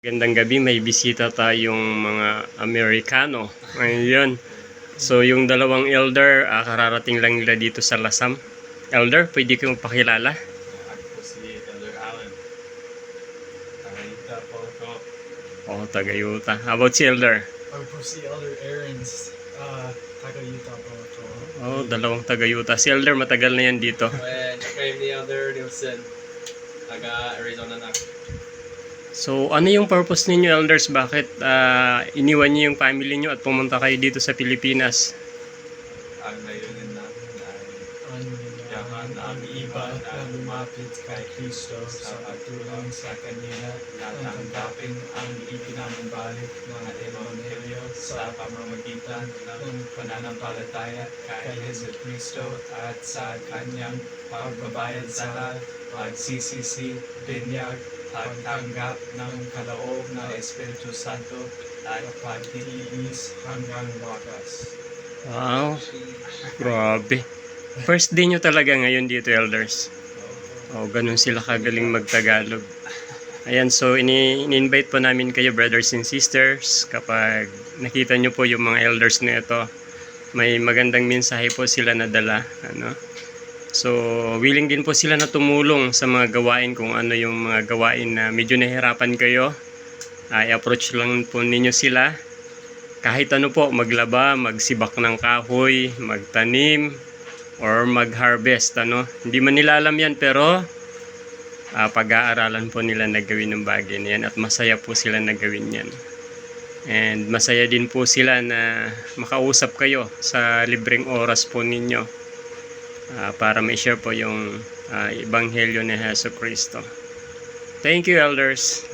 Gandang gabi, may bisita tayong mga Amerikano. Ayun. So, yung dalawang elder, ah, kararating lang nila dito sa Lasam. Elder, pwede kayong pakilala? Ako si Elder Allen. Nakita po ako. Oo, taga-Utah. How about si Elder? Ako si Elder Aarons, uh, taga Utah po ako. Oh, dalawang taga-Utah. Si Elder, matagal na yan dito. When came ni Elder Nielsen, taga Arizona na. So, ano yung purpose ninyo, elders? Bakit ah, iniwan niyo yung family niyo at pumunta kayo dito sa Pilipinas? Ang layunin namin ay Ano Yaman ang iba na lumapit kay Kristo sa pagtulong sa Kanya at tanggapin ang ipinamabalik ng Ebanghelyo sa pamamagitan ng pananampalataya kay Yesu Kristo at sa Kanyang pagbabayad sa pagsisisi, binyag, pagtanggap ng kaloob ng Espiritu Santo at pagtitiis hanggang wakas. Wow, grabe. First day nyo talaga ngayon dito, elders. Oh, ganun sila kagaling magtagalog. Ayan, so ini- ini-invite po namin kayo, brothers and sisters, kapag nakita nyo po yung mga elders na ito, may magandang mensahe po sila nadala. Ano? So, willing din po sila na tumulong sa mga gawain kung ano yung mga gawain na medyo nahirapan kayo. Ay, approach lang po ninyo sila kahit ano po, maglaba, magsibak ng kahoy, magtanim, or mag-harvest, ano. Hindi man nila alam yan, pero ah, pag-aaralan po nila na gawin ng bagay na yan at masaya po sila na gawin yan. And masaya din po sila na makausap kayo sa libreng oras po ninyo ah, para ma-share po yung ah, Ebanghelyo ni Heso Kristo. Thank you, elders.